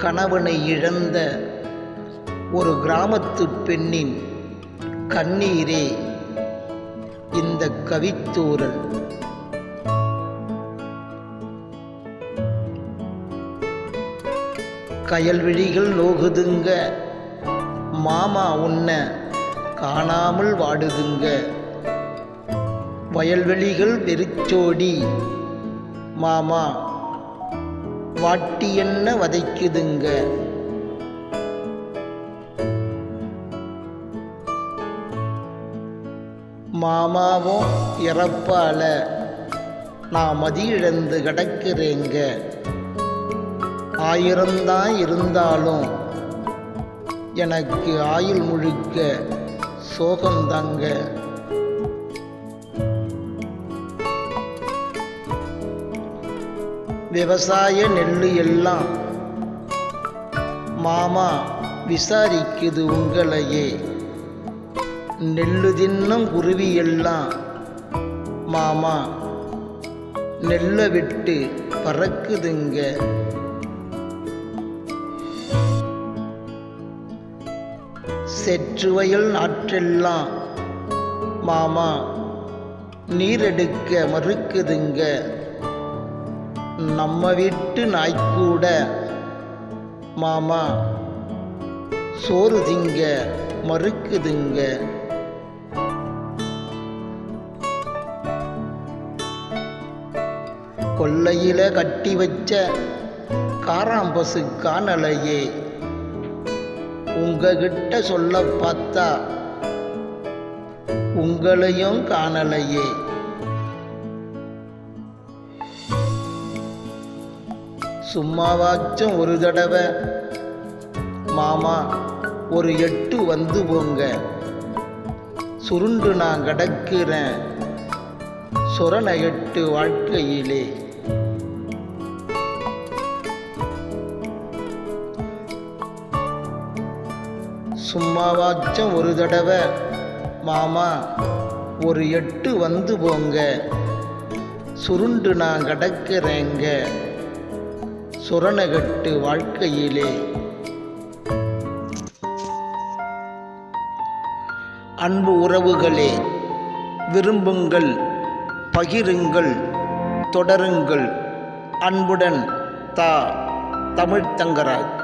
கணவனை இழந்த ஒரு கிராமத்து பெண்ணின் கண்ணீரே இந்த கவித்தூரல் கயல்விழிகள் நோகுதுங்க மாமா உன்ன காணாமல் வாடுதுங்க. வயல்வெளிகள் வெறிச்சோடி மாமா வாட்டி என்ன வதைக்குதுங்க? மாமாவும் இறப்பால. நான் மதி இழந்து கிடக்கிறேங்க. ஆயிரம்தான் இருந்தாலும் எனக்கு ஆயுள் முழுக்க சோகந்தாங்க விவசாய நெல்லு எல்லாம் மாமா விசாரிக்குது உங்களையே. நெல்லு தின்னும் குருவி எல்லாம் மாமா நெல்லை விட்டு பறக்குதுங்க. செற்றுவயல் நாற்றெல்லாம். மாமா நீரெடுக்க மறுக்குதுங்க. நம்ம வீட்டு நாய்க்கூட. மாமா சோறு திங்க மறுக்குதுங்க கொல்லையில கட்டி வச்ச காராம்பசு காணலையே உங்ககிட்ட சொல்ல பார்த்தா உங்களையும் காணலையே. சும்மாவாச்சும் ஒரு தடவை மாமா ஒரு எட்டு வந்து போங்க. சுருண்டு நான் கிடக்கிறேன். சுரண எட்டு வாழ்க்கையிலே. சும்மாவாச்சும் ஒரு தடவை மாமா ஒரு எட்டு வந்து போங்க. சுருண்டு நான் கிடக்கிறேங்க. சுரணகட்டு வாழ்க்கையிலே. அன்பு உறவுகளே விரும்புங்கள் பகிருங்கள் தொடருங்கள். அன்புடன் தா தமிழ்த்தங்கராஜ்